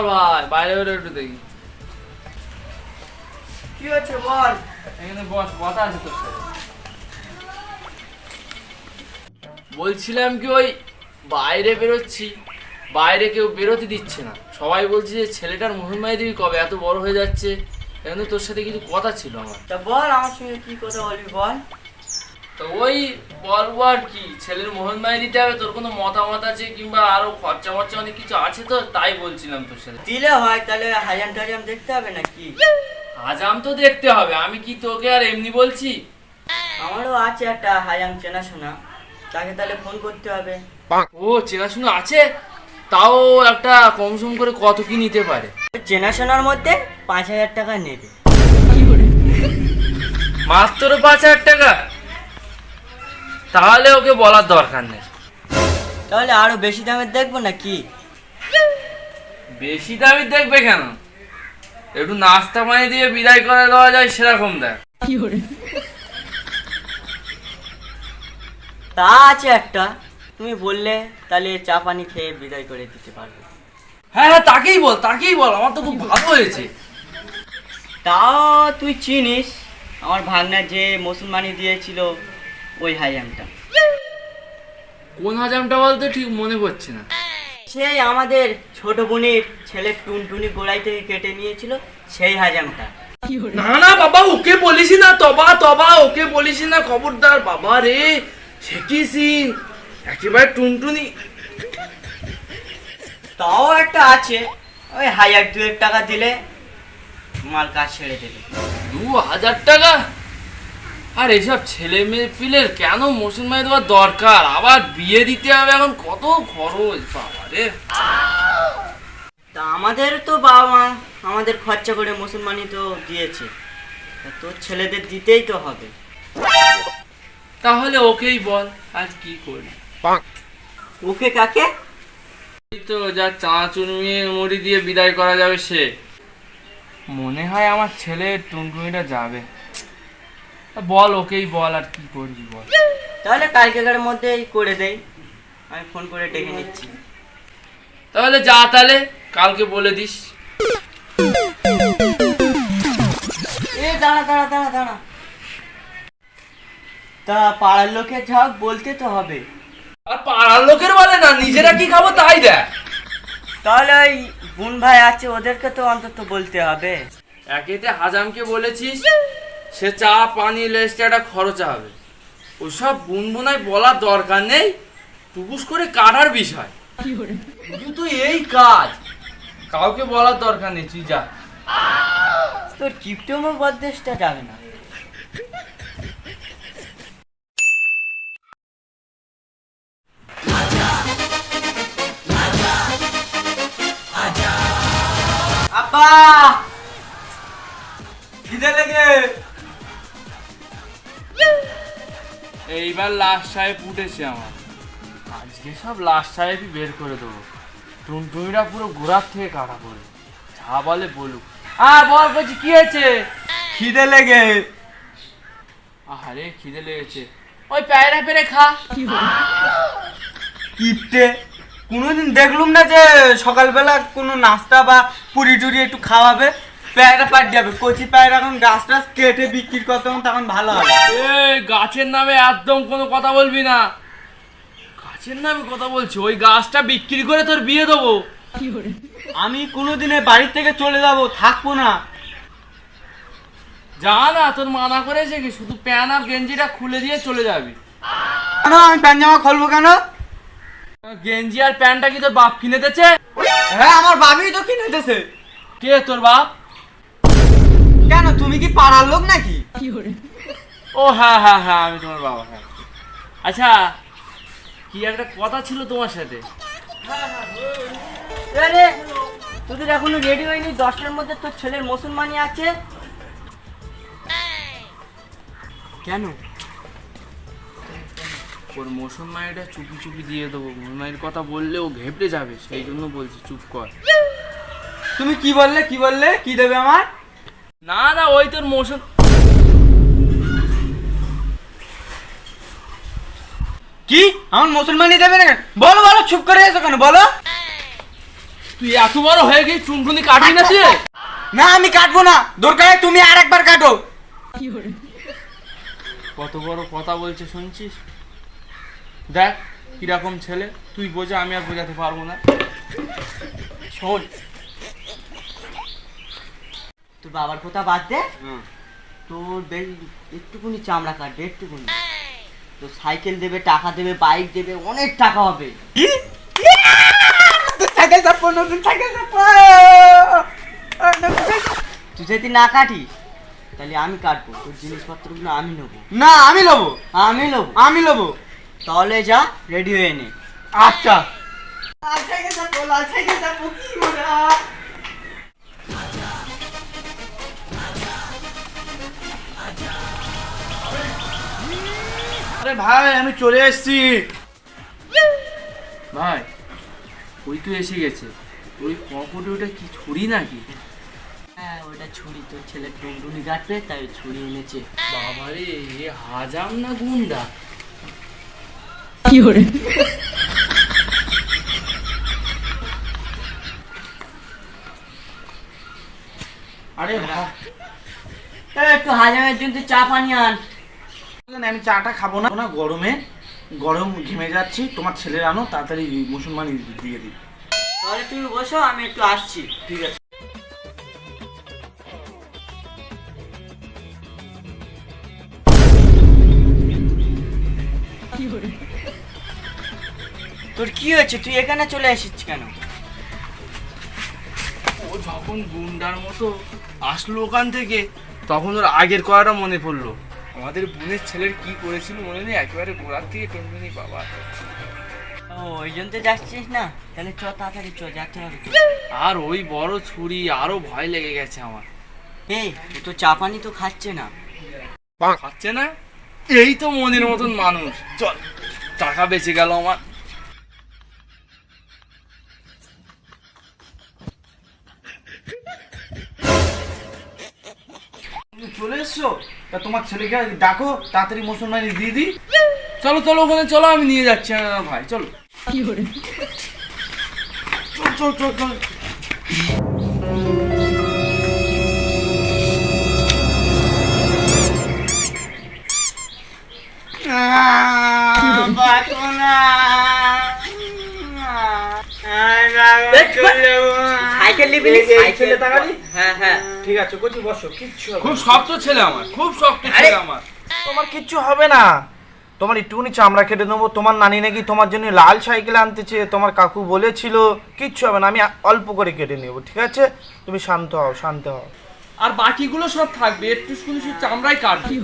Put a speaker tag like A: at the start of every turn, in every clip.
A: আমার ভাই বাইরে বেরো একটু দেখি।
B: কি হচ্ছে বল?
A: এখানে বস কথা আছে তোর সাথে। বলছিলাম কি ওই বাইরে বেরোচ্ছি বাইরে কেউ বেরোতে দিচ্ছে না। সবাই বলছে যে ছেলেটার মোহনমাই দিবি কবে এত বড় হয়ে যাচ্ছে? কিন্তু তোর সাথে কিছু কথা ছিল আমার।
B: তা বল আমার সঙ্গে কি কথা বলবি বল?
A: তো ওই বলব আর কি? ছেলের মোহন মোহনমাই দিতে হবে তোর কোনো মতামত আছে কিংবা আরও খরচা মরচা অনেক কিছু আছে তো? তাই বলছিলাম তোর সাথে।
B: দিলে হয় তাহলে হাজাম টাজাম দেখতে হবে নাকি?
A: আজাম তো দেখতে হবে। আমি কি তোকে আর এমনি বলছি?
B: আমারও আছে একটা হাজাম চেনাশোনা। তাকে তাহলে ফোন করতে হবে।
A: ও চেনাশোনা আছে? তাও একটা কম সম করে কত কি নিতে পারে?
B: চেনাশোনার মধ্যে পাঁচ হাজার টাকা নেবে।
A: মাত্র পাঁচ হাজার টাকা? তাহলে ওকে বলার দরকার নেই।
B: তাহলে আরও বেশি দামের দেখব নাকি?
A: বেশি দামি দেখবে কেন? একটু নাস্তা পানি দিয়ে বিদায় করে দেওয়া যায় সেরকম দেখ।
B: তা আছে একটা। তুমি বললে তাহলে চা পানি খেয়ে বিদায় করে দিতে পারবে।
A: হ্যাঁ হ্যাঁ তাকেই বল তাকেই বল আমার তো খুব ভালো হয়েছে।
B: তাও তুই চিনিস আমার ভাগনা যে মুসলমানি দিয়েছিল ওই হাজামটা
A: কোন হাজামটা বলতে ঠিক মনে পড়ছে না।
B: সেই আমাদের ছোট বোনের ছেলে টুনটুনি গোড়াই থেকে কেটে নিয়েছিল সেই হাজামটা
A: না না বাবা ওকে বলিস না তবা তবা ওকে বলিস না খবরদার বাবা রে সে কি সিন একেবারে টুনটুনি।
B: তাও একটা আছে ওই হাজার দুয়েক টাকা দিলে মাল কাজ ছেড়ে দেবে।
A: দু হাজার টাকা? আর এসব ছেলে মেয়ে পিলের কেন মুসলমান দেওয়ার দরকার? আবার বিয়ে দিতে হবে এখন কত খরচ বাবা রে।
B: তা আমাদের তো বাবা মা আমাদের খরচা করে মুসলমানি তো দিয়েছে। তা তোর ছেলেদের দিতেই তো হবে।
A: তাহলে ওকেই বল আর কি করি?
B: ওকে কাকে?
A: এই তো যা চাঁচুর মেয়ে মুড়ি দিয়ে বিদায় করা যাবে সে। মনে হয় আমার ছেলে টুনটুনিটা যাবে। বল ওকেই বল আর কি করবি বল।
B: তাহলে কালকেকার মধ্যেই করে দেই? আমি ফোন করে ডেকে নিচ্ছি।
A: তাহলে যা তাহলে কালকে বলে দিস।
B: এ দাঁড়া দাঁড়া দাঁড়া দাঁড়া। তা পাড়ার লোকের ঝাক বলতে তো হবে।
A: আর পাড়ার লোকের বলে না নিজেরা কি খাব তাই দেখ।
B: তাহলে ওই বোন ভাই আছে ওদেরকে তো অন্তত বলতে হবে।
A: একেতে হাজামকে বলেছিস। সে চা, পানি লেসটা একটা খরচা হবে। ওসব বুনবুনায় বলার দরকার নেই। টুকুস করে কাটার বিষয়। শুধু তুই এই কাজ। কাউকে বলার দরকার নেই, তুই যা।
B: তোর কিপ্টমো বদ্দেশটা যাবে না। আপা
A: এইবার লাস্ট সাহেব উঠেছে আমার। আজকে সব লাস্ট সাহেবই বের করে দেবো। টুনটুনিটা পুরো ঘোরার থেকে কাটা পড়বে যা বলে বলুক। হ্যাঁ বল বলছি কি হয়েছে?
B: খিদে লেগে।
A: আরে খিদে লেগেছে। ওই প্যারা পেরে খা।
C: কি কিপটে। কোনোদিন দেখলুম না যে সকালবেলা কোনো নাস্তা বা পুরি টুরি একটু খাওয়াবে। প্যায়রা পাট যাবে কচি প্যায়রা এখন গাছ টাছ কেটে বিক্রি করতে তখন ভালো হবে।
A: এই গাছের নামে একদম কোনো কথা বলবি না। গাছের নামে কথা বলছি ওই গাছটা বিক্রি করে তোর বিয়ে দেবো।
C: আমি কোনোদিনে বাড়ির থেকে চলে যাব থাকব না।
A: যা না তোর মানা করেছে কি? শুধু প্যান আর গেঞ্জিটা খুলে দিয়ে চলে যাবি।
C: কেন? আমি প্যান্ট জামা খুলবো কেন?
A: গেঞ্জি আর প্যান্টটা কি তোর বাপ কিনে দিয়েছে?
C: হ্যাঁ আমার বাবাই তো কিনে দিতেছে
A: কে তোর বাপ?
C: কেন তুমি কি পাড়ার লোক নাকি?
A: ও হ্যাঁ হ্যাঁ হ্যাঁ আমি তোমার বাবা হ্যাঁ। আচ্ছা কি একটা কথা ছিল তোমার সাথে?
B: রে তোদের এখনও রেডি হয়নি? দশটার মধ্যে তোর ছেলের মুসলমানি আছে?
C: কেন?
A: ওর মৌসুম মায়েরটা চুপি চুপি দিয়ে দেবো। মায়ের কথা বললে ও ঘেপড়ে যাবে সেই জন্য বলছি চুপ কর।
C: তুমি কি বললে কি বললে? কি দেবে আমার?
A: না না ওই তোর মৌসুম।
C: কি? আমার মুসলমানি দেবে না কেন? বলো বলো চুপ করে এসো কেন? বলো।
A: তুই এত বড় হয়ে গিয়ে চুনটুনি কাটবি না তুই?
C: না আমি কাটবো না। দরকার হয় তুমি আর একবার কাটো।
A: কত বড় কথা বলছে শুনছিস? দেখ কীরকম ছেলে। তুই বোঝা আমি আর বোঝাতে পারব না।
B: শোন তোর বাবার কথা বাদ দে। তোর একটুকুনি চামড়া কাটবে একটুকুনি। তো সাইকেল দেবে টাকা দেবে বাইক দেবে অনেক টাকা হবে।
C: সাইকেল চাপো নতুন সাইকেল চাপো
B: তুই যদি না কাটিস তাহলে আমি কাটবো। তোর জিনিসপত্রগুলো আমি নেব।
C: না আমি লবো
B: আমি নেব।
C: আমি লবো
B: তাহলে যা রেডি হয়ে নে।
C: আচ্ছা। আরে ভাই আমি চলে এসেছি।
A: ভাই ওই তো এসে গেছে। ওই পকেটে ওটা কি ছুরি নাকি?
B: হ্যাঁ ওটা ছুরি। তোর ছেলে টুনটুনি কাটবে তাই ছুরি এনেছে।
A: বাবারে এ হাজাম না গুন্ডা?
C: আরে ভাই
B: একটু হাজামের জন্য চা পানি আন।
C: আমি চাটা খাব না। না গরমে গরম ঘেমে যাচ্ছি তোমার ছেলের আনো তাড়াতাড়ি মুসলমানি দিয়ে দিই।
B: তাহলে তুমি বসো আমি একটু আসছি
C: ঠিক আছে।
B: তোর কি হয়েছে? তুই এখানে চলে এসেছিস কেন?
A: ও যখন গুন্ডার মতো আসলো ওখান থেকে তখন ওর আগের কথাটা মনে পড়ল। আমাদের বোনের ছেলের কি করেছিল মনে নেই? একেবারে গোড়ার থেকে টনটনি বাবা।
B: ও ওই জন্য তো যাচ্ছিস না? তাহলে চ তাড়াতাড়ি চ যাতে হবে তো
A: আর ওই বড় ছুরি আরও ভয় লেগে গেছে আমার।
B: এই ও তো চা পানি তো খাচ্ছে না।
A: খাচ্ছে না? এই তো মনের মতন মানুষ। চল টাকা বেঁচে গেল আমার।
C: চলে এসছো? তা তোমার ছেলেকে ডাকো, তাড়াতাড়ি মুসলমানি দিয়ে দিই।
A: চলো চলো, ওখানে চলো, আমি নিয়ে যাচ্ছি। ভাই, চলো।
C: চল চল চল চল।
B: সাইকেল নিবি হ্যাঁ হ্যাঁ।
C: ঠিক আছে কচি বসো। কিচ্ছু
A: খুব শক্ত ছেলে আমার খুব শক্ত ছেলে আমার।
C: তোমার কিচ্ছু হবে না। তোমার একটুখানি চামড়া কেটে নেব। তোমার নানি নাকি তোমার জন্য লাল সাইকেল আনতেছে। তোমার কাকু বলেছিল কিচ্ছু হবে না। আমি অল্প করে কেটে নেব ঠিক আছে? তুমি শান্ত হও শান্ত হও।
A: আর বাকিগুলো সব থাকবে। একটু শুধু শুধু চামড়াই কাটবে।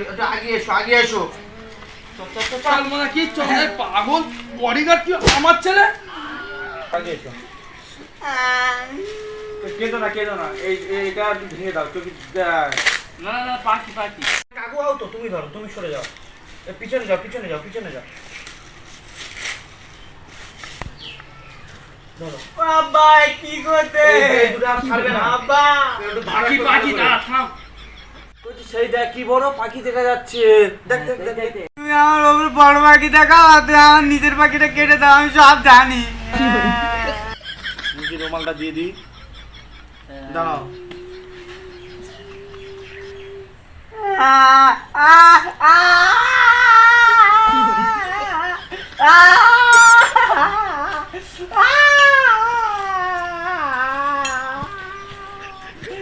C: ছেলে আগে এসো আগে এসো।
A: চল মনে কি? চলে পাগল বডিগার্ড কি? আমার ছেলে?
C: আগে এসো। কেঁদো না কেঁদো না। এই এই- এটা ভেঙে দাও চোখে
A: না না না পাখি পাখি।
C: কাকু হও তো তুমি ধরো তুমি সরে যাও। পিছনে যাও পিছনে যাও পিছনে যাও। ধরো।
B: বাবা কি করতে?
C: এই, এই দুটো আর ছাড়বে না।
B: বাবা
C: একটু
A: পাখি পাখি দাঁড়া থাম।
C: সেই দেখ কি বড় পাখি দেখা যাচ্ছে। দেখ দেখ দেখ দেখ।
B: তুমি আমার ওপর বড় পাখি দেখাও আমার নিজের পাখিটা কেটে দাও আমি সব জানি।
C: রুমালটা দিয়ে দিই? দাঁড়াও।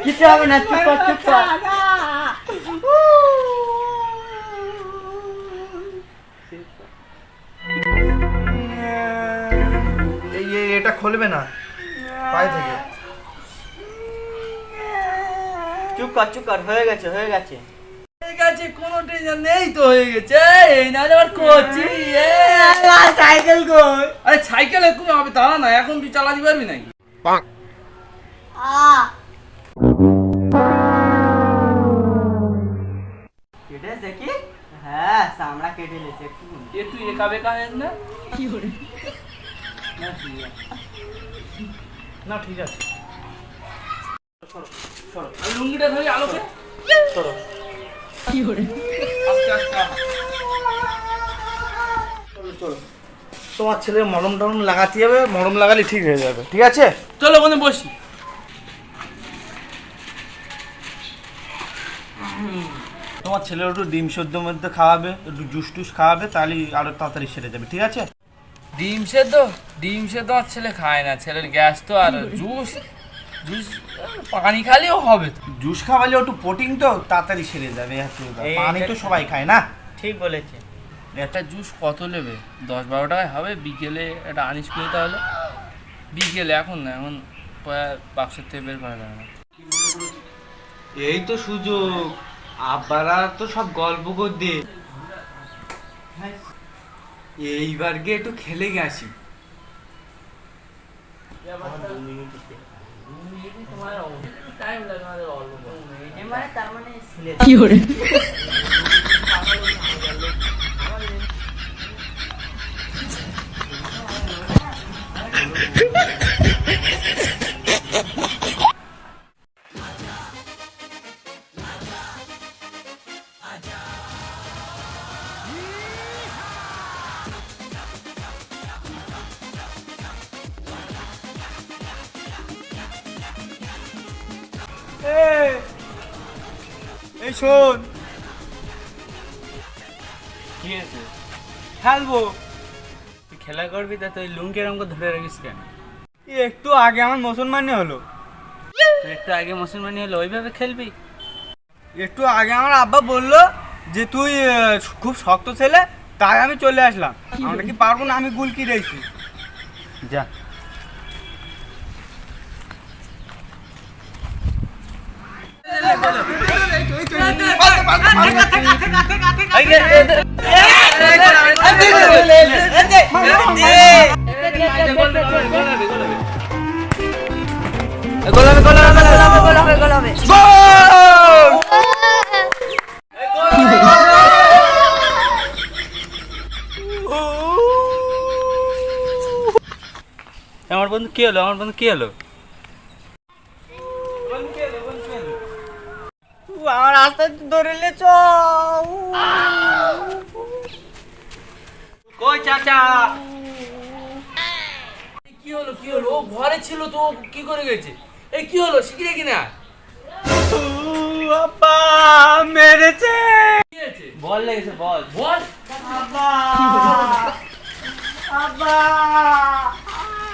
B: কিছু হবে না চুপ চুপ
C: খুলবে না? পায়ে থেকে।
B: চুপ কর চুপ কর হয়ে গেছে হয়ে গেছে।
A: আছে কোনো টেনশন নেই তো হয়ে গেছে। এই না আবার করছি
B: সাইকেল কই
A: আরে সাইকেল এক্ষুনি হবে তারা না এখন তুই চালাতে পারবি নাকি?
B: কেটে দেখি? হ্যাঁ কেটে নিয়েছে একটু।
A: এ তুই একা বেকা হেস না?
C: না ঠিক আছে।
A: আমি লুঙ্গিটা ধরি আলোকে।
C: চলো
A: আস্তে আস্তে
C: চলো চলো তোমার ছেলে মরম টরম লাগাতে হবে মরম লাগালে ঠিক হয়ে যাবে ঠিক আছে?
A: চলো ওখানে বসি।
C: তোমার ছেলে একটু ডিম সদ্য মধ্যে খাওয়াবে একটু জুস টুস খাওয়াবে তাহলেই আরও তাড়াতাড়ি সেরে যাবে ঠিক আছে?
A: ডিম সেদ্ধ? ডিম সেদ্ধ আর ছেলে খায় না ছেলের গ্যাস তো আর জুস জুস পানি খালিও হবে তো।
C: জুস খাওয়ালে একটু প্রোটিন তো তাড়াতাড়ি সেরে যাবে পানি তো সবাই খায় না?
B: ঠিক বলেছে
A: একটা জুস কত নেবে? দশ বারো টাকায় হবে বিকেলে একটা আনিস করে তাহলে। বিকেলে এখন না এখন বাক্সের থেকে বের করা যাবে না।
D: এই তো সুযোগ আব্বারা তো সব গল্প করতে এইবার গিয়ে একটু খেলে গেছি
B: মানে তার মানে ছেলে
D: এই
A: করবি তা তুই লুঙ্গি এরকম ধরে রাখিস কেন
D: একটু আগে আমার মুসলমানি হলো
A: তুই একটু আগে মুসলমানি হলে ওইভাবে খেলবি
D: একটু আগে আমার আব্বা বলল যে তুই খুব শক্ত ছেলে তাই আমি চলে আসলাম আমরা কি পারব না আমি গুলকি দিয়েছি
A: যা আমার বন্ধু কি হলো? আমার বন্ধু কি হলো?
B: আমার রাস্তা ধরলে চ
D: কই চাচা?
A: কি হলো কি হলো? ও ঘরে ছিল তো ও কি করে গেছে? এই কি হলো? শিখিয়ে কিনা?
D: আব্বা মেরেছে।
B: বল লেগেছে বল।
A: বল।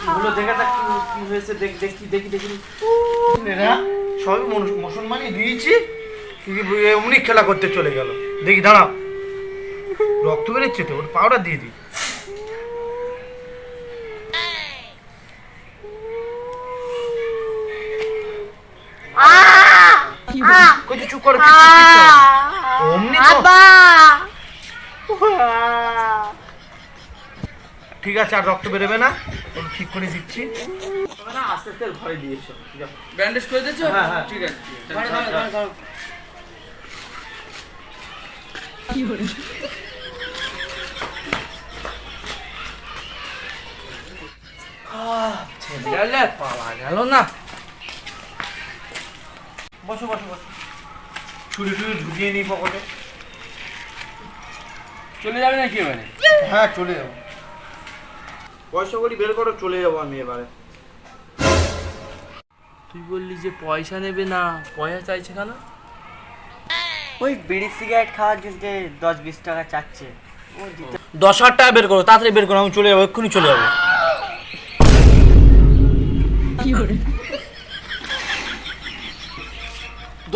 C: এগুলো দেখে থাক কি কি হয়েছে দেখ দেখি দেখি দেখি। এরা সবই মুসলমানই দিয়েছি। এমনি খেলা করতে চলে গেল। দেখি দাঁড়াও। রক্ত বেরোচ্ছে তো ওর পাউডার দিয়ে দিই। চুপ করো কিচ্ছু অমনি তো। ঠিক আছে আর রক্ত বেরোবে না। ঠিক করে দিচ্ছি। আস্তে আস্তে ঘরে দিয়ে এসো
A: ব্যান্ডেজ করে দিয়েছ?
C: হ্যাঁ, হ্যাঁ।
A: ঠিক আছে।
C: ধরো, ধরো, ধরো, ধরো।
A: গেলে পাওয়া গেল না।
C: বসো বসো বসো। ছুরি টুরি ঢুকিয়ে নিই পকেটে।
A: চলে যাবে নাকি এবারে?
C: হ্যাঁ চলে যাব। পয়সা করি বের করো চলে যাব আমি এবারে।
A: তুই বললি যে পয়সা নেবে না পয়সা চাইছে কেন?
B: ওই বিড়ি সিগারেট খাওয়ার জন্য দশ বিশ টাকা চাচ্ছে।
C: দশ হাজার টাকা বের করো তাড়াতাড়ি বের করো আমি চলে যাব এক্ষুনি চলে যাব।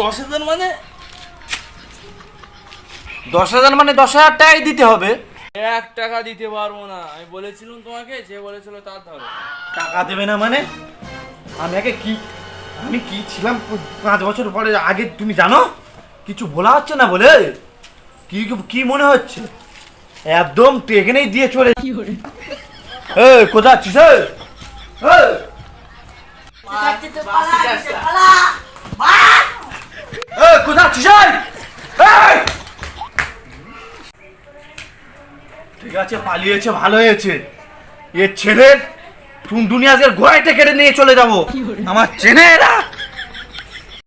A: দশ হাজার মানে?
C: দশ হাজার মানে দশ হাজার টাকাই দিতে হবে।
A: এক টাকা দিতে পারব না। আমি বলেছিলাম তোমাকে যে বলেছিল তার ধরো।
C: টাকা দেবে না মানে? আমি আগে কি আমি কি ছিলাম পাঁচ বছর পরে? আগে তুমি জানো? কিছু বলা হচ্ছে না বলে? কি কি মনে হচ্ছে? একদম এখানেই দিয়ে চলে এ কোথা আছিস এ? এ? এ, কোথা আছিস ঠিক আছে পালিয়েছে ভালো হয়েছে। এর ছেলের টুনটুনি আজকের গোড়াইতে কেটে নিয়ে চলে যাব। আমার চেনে এরা